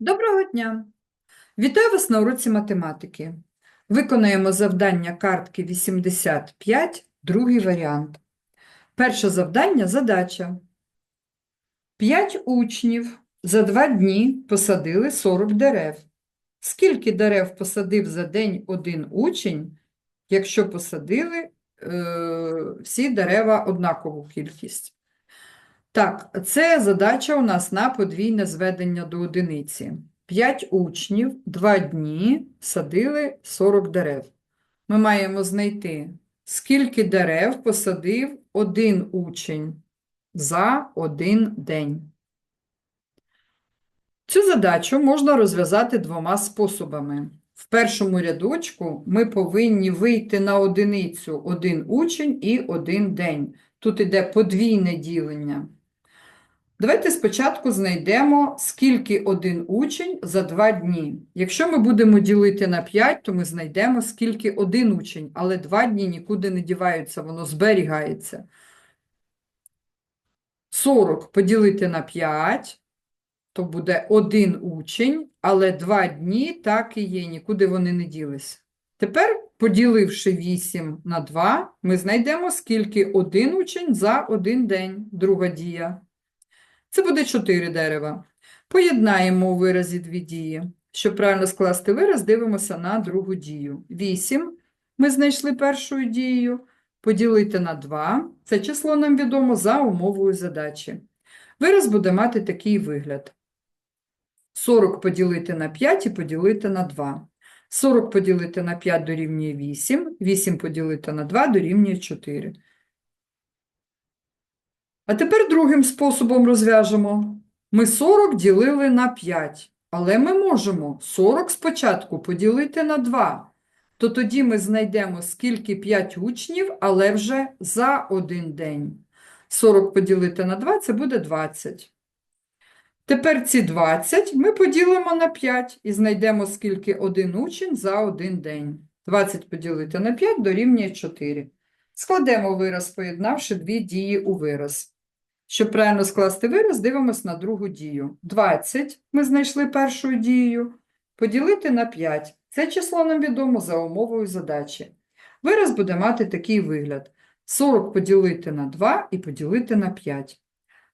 Доброго дня! Вітаю вас на уроці математики. Виконаємо завдання картки 85, другий варіант. Перше завдання – задача. 5 учнів за 2 дні посадили 40 дерев. Скільки дерев посадив за день один учень, якщо посадили е, всі дерева однакову кількість? Так, це задача у нас на подвійне зведення до одиниці. 5 учнів, 2 дні садили 40 дерев. Ми маємо знайти, скільки дерев посадив один учень за один день. Цю задачу можна розв'язати двома способами. В першому рядочку ми повинні вийти на одиницю один учень і один день. Тут іде подвійне ділення. Давайте спочатку знайдемо, скільки один учень за 2 дні. Якщо ми будемо ділити на 5, то ми знайдемо, скільки один учень, але 2 дні нікуди не діваються, воно зберігається. 40 поділити на 5, то буде один учень, але 2 дні так і є, нікуди вони не ділись. Тепер, поділивши 8 на 2, ми знайдемо, скільки один учень за один день, друга дія. Це буде 4 дерева. Поєднаємо у виразі дві дії. Щоб правильно скласти вираз, дивимося на другу дію. 8 ми знайшли першою дією. Поділити на 2. Це число нам відомо за умовою задачі. Вираз буде мати такий вигляд. 40 поділити на 5 і поділити на 2. 40 поділити на 5 дорівнює 8, 8 поділити на 2 дорівнює 4. А тепер другим способом розв'яжемо. Ми 40 ділили на 5, але ми можемо 40 спочатку поділити на 2. То тоді ми знайдемо, скільки 5 учнів, але вже за один день. 40 поділити на 2 – це буде 20. Тепер ці 20 ми поділимо на 5 і знайдемо, скільки один учень за один день. 20 поділити на 5 дорівнює 4. Складемо вираз, поєднавши дві дії у вираз. Щоб правильно скласти вираз, дивимося на другу дію. 20 ми знайшли першою дією. Поділити на 5. Це число нам відомо за умовою задачі. Вираз буде мати такий вигляд. 40 поділити на 2 і поділити на 5.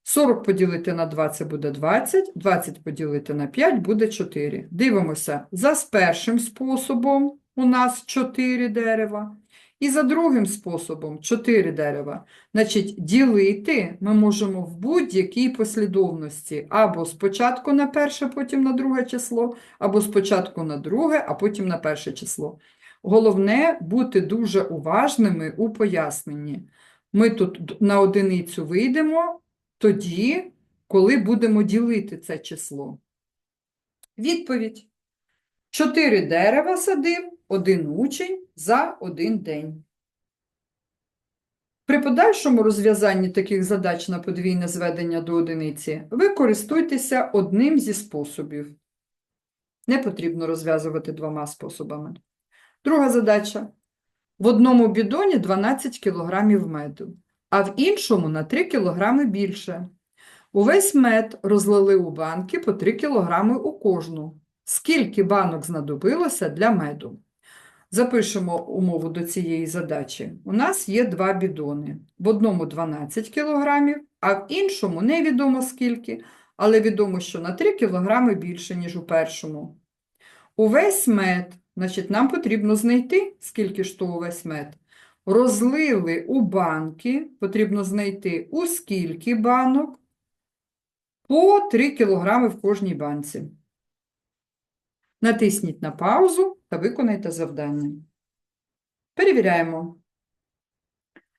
40 поділити на 2 – це буде 20, 20 поділити на 5 буде 4. Дивимося, за першим способом у нас 4 дерева. І за другим способом 4 дерева. Значить, ділити ми можемо в будь-якій послідовності. Або спочатку на перше, потім на друге число, або спочатку на друге, а потім на перше число. Головне бути дуже уважними у поясненні. Ми тут на одиницю вийдемо тоді, коли будемо ділити це число. Відповідь. Чотири дерева садив один учень за один день. При подальшому розв'язанні таких задач на подвійне зведення до одиниці ви користуйтеся одним зі способів. Не потрібно розв'язувати двома способами. Друга задача. В одному бідоні 12 кг меду, а в іншому на 3 кг більше. Увесь мед розлили у банки по 3 кг у кожну. Скільки банок знадобилося для меду? Запишемо умову до цієї задачі. У нас є два бідони. В одному 12 кг, а в іншому невідомо скільки, але відомо, що на 3 кг більше, ніж у першому. Увесь мед, значить, нам потрібно знайти, скільки ж то увесь мед. Розлили у банки, потрібно знайти у скільки банок, по 3 кг в кожній банці. Натисніть на паузу та виконайте завдання. Перевіряємо.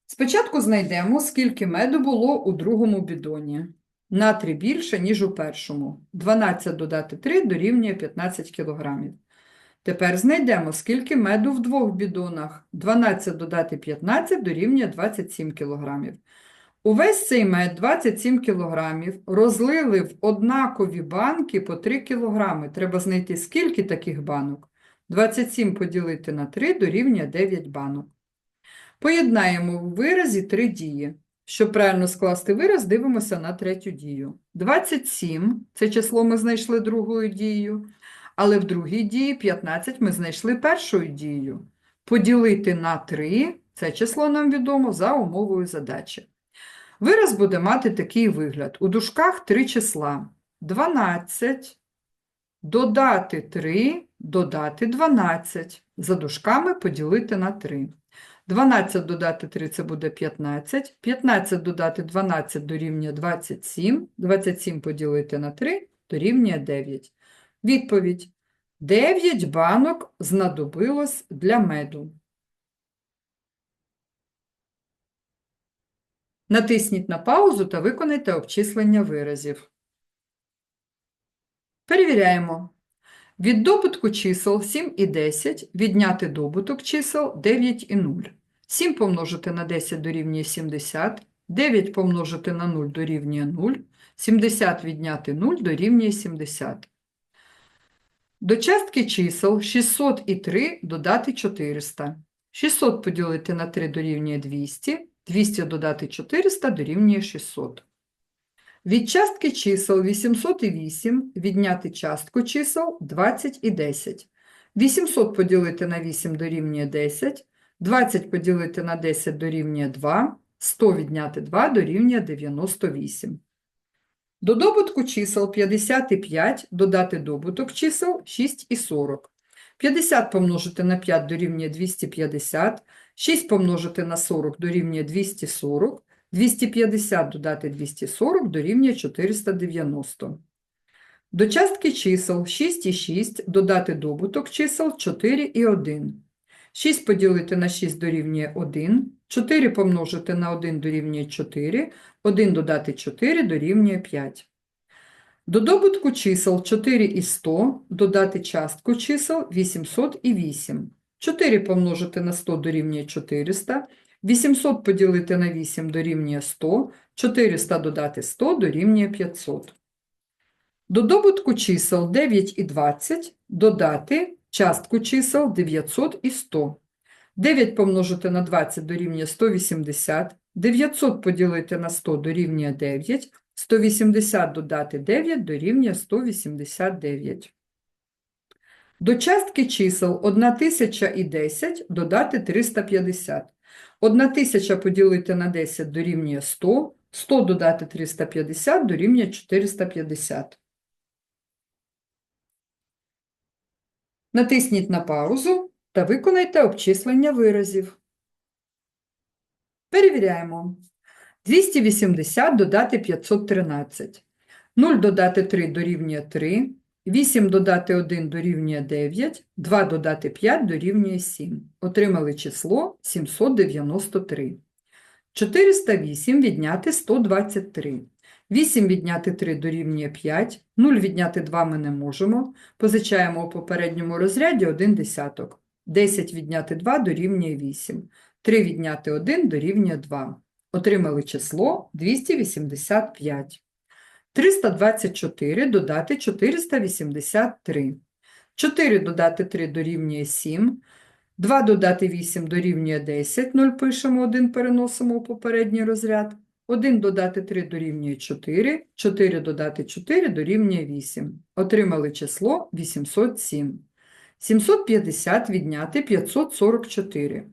Спочатку знайдемо, скільки меду було у другому бідоні. На 3 більше, ніж у першому. 12 додати 3 дорівнює 15 кг. Тепер знайдемо, скільки меду в двох бідонах. 12 додати 15 дорівнює 27 кг. Увесь цей мед 27 кг розлили в однакові банки по 3 кг. Треба знайти, скільки таких банок. 27 поділити на 3 дорівнює 9 банок. Поєднаємо у виразі три дії. Щоб правильно скласти вираз, дивимося на третю дію. 27 – це число ми знайшли другою дією, але в другій дії 15 ми знайшли першою дією. Поділити на 3 – це число нам відомо за умовою задачі. Вираз буде мати такий вигляд. У дужках три числа. 12, додати 3, додати 12. За дужками поділити на 3. 12 додати 3 – це буде 15. 15 додати 12 дорівнює 27. 27 поділити на 3 дорівнює 9. Відповідь. 9 банок знадобилось для меду. Натисніть на паузу та виконайте обчислення виразів. Перевіряємо. Від добутку чисел 7 і 10 відняти добуток чисел 9 і 0. 7 помножити на 10 дорівнює 70, 9 помножити на 0 дорівнює 0, 70 відняти 0 дорівнює 70. До частки чисел 600 і 3 додати 400. 600 поділити на 3 дорівнює 200, 200 додати 400 дорівнює 600. Від частки чисел 808 відняти частку чисел 20 і 10. 800 поділити на 8 дорівнює 10, 20 поділити на 10 дорівнює 2, 100 відняти 2 дорівнює 98. До добутку чисел 55 додати добуток чисел 6 і 40. 50 помножити на 5 дорівнює 250, 6 помножити на 40 дорівнює 240, 250 додати 240 дорівнює 490. До частки чисел 6 і 6 додати добуток чисел 4 і 1. 6 поділити на 6 дорівнює 1, 4 помножити на 1 дорівнює 4, 1 додати 4 дорівнює 5. До добутку чисел 4 і 100 додати частку чисел 800 і 8. 4 помножити на 100 дорівнює 400, 800 поділити на 8 дорівнює 100, 400 додати 100 дорівнює 500. До добутку чисел 9 і 20 додати частку чисел 900 і 100. 9 помножити на 20 дорівнює 180, 900 поділити на 100 дорівнює 9, 180 додати 9 дорівнює 189. До частки чисел 1010 додати 350. 1000 поділити на 10 дорівнює 100, 100 додати 350 дорівнює 450. Натисніть на паузу та виконайте обчислення виразів. Перевіряємо. 280 додати 513. 0 додати 3 дорівнює 3. 8 додати 1 дорівнює 9. 2 додати 5 дорівнює 7. Отримали число 793. 408 відняти 123. 8 відняти 3 дорівнює 5. 0 відняти 2 ми не можемо. Позичаємо у попередньому розряді 1 десяток. 10 відняти 2 дорівнює 8. 3 відняти 1 дорівнює 2. Отримали число 285. 324 додати 483. 4 додати 3 дорівнює 7. 2 додати 8 дорівнює 10. 0 пишемо, 1 переносимо у попередній розряд. 1 додати 3 дорівнює 4. 4 додати 4 дорівнює 8. Отримали число 807. 750 відняти 544.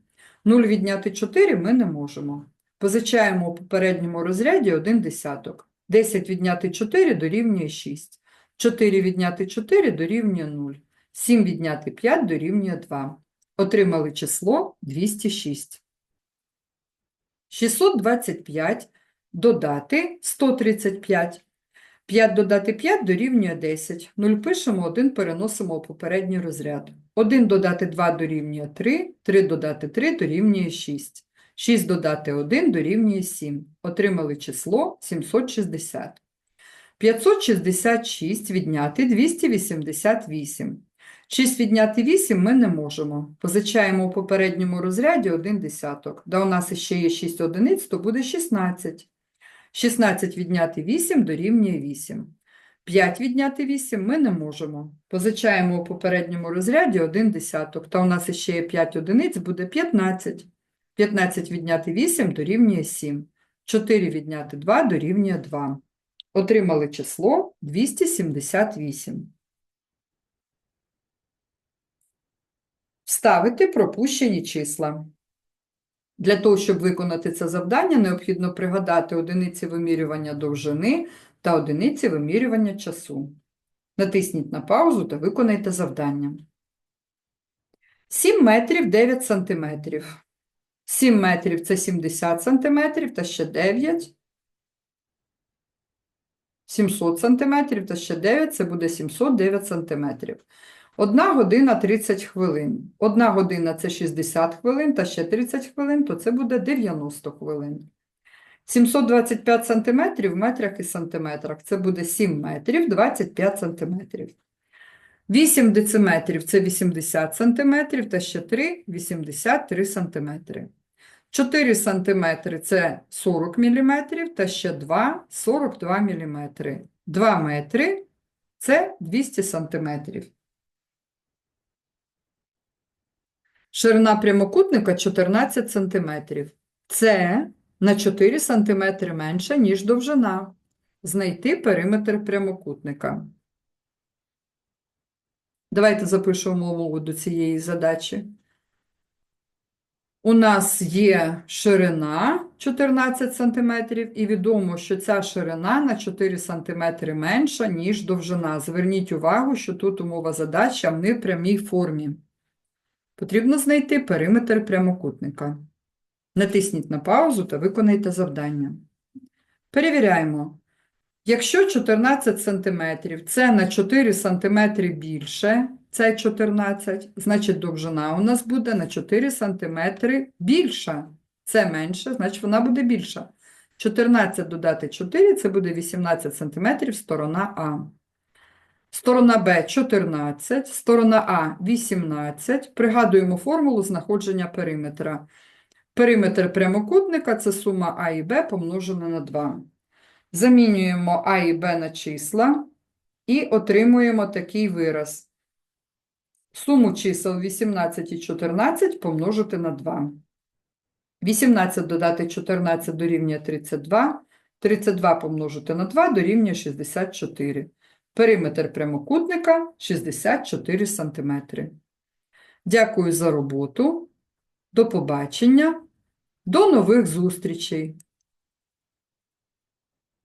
0 відняти 4 ми не можемо. Позичаємо у попередньому розряді 1 десяток. 10 відняти 4 дорівнює 6. 4 відняти 4 дорівнює 0. 7 відняти 5 дорівнює 2. Отримали число 206. 625 додати 135. 5 додати 5 дорівнює 10. 0 пишемо, 1 переносимо у попередній розряд. 1 додати 2 дорівнює 3, 3 додати 3 дорівнює 6. 6 додати 1 дорівнює 7. Отримали число 760. 566 відняти 288. 6 відняти 8 ми не можемо. Позичаємо у попередньому розряді 1 десяток. Да у нас ще є 6 одиниць, то буде 16. 16 відняти 8 дорівнює 8. 5 відняти 8 ми не можемо. Позичаємо у попередньому розряді 1 десяток. Та у нас ще є 5 одиниць, буде 15. 15 відняти 8 дорівнює 7. 4 відняти 2 дорівнює 2. Отримали число 278. Вставити пропущені числа. Для того, щоб виконати це завдання, необхідно пригадати одиниці вимірювання довжини та одиниці вимірювання часу. Натисніть на паузу та виконайте завдання. 7 метрів 9 сантиметрів. 7 метрів – це 70 сантиметрів, та ще 9 – 700 сантиметрів, та ще 9 – це буде 709 сантиметрів. Одна година 30 хвилин. Одна година – це 60 хвилин, та ще 30 хвилин, то це буде 90 хвилин. 725 сантиметрів в метрах і сантиметрах. Це буде 7 метрів 25 сантиметрів. 8 дециметрів – це 80 сантиметрів, та ще 3 – 83 сантиметри. 4 сантиметри – це 40 міліметрів, та ще 2 – 42 міліметри. 2 метри – це 200 сантиметрів. Ширина прямокутника 14 сантиметрів. Це на 4 сантиметри менше, ніж довжина. Знайти периметр прямокутника. Давайте запишемо умову до цієї задачі. У нас є ширина 14 см, і відомо, що ця ширина на 4 см менша, ніж довжина. Зверніть увагу, що тут умова задача в непрямій формі. Потрібно знайти периметр прямокутника. Натисніть на паузу та виконайте завдання. Перевіряємо. Якщо 14 см це на 4 см більше, це 14, значить довжина у нас буде на 4 см більша. Це менше, значить вона буде більша. 14 додати 4 це буде 18 см сторона А. Сторона Б 14, сторона А 18. Пригадуємо формулу знаходження периметра. Периметр прямокутника це сума А і Б помножена на 2. Замінюємо А і Б на числа і отримуємо такий вираз. Суму чисел 18 і 14 помножити на 2. 18 додати 14 дорівнює 32. 32 помножити на 2 дорівнює 64. Периметр прямокутника 64 см. Дякую за роботу. До побачення. До нових зустрічей!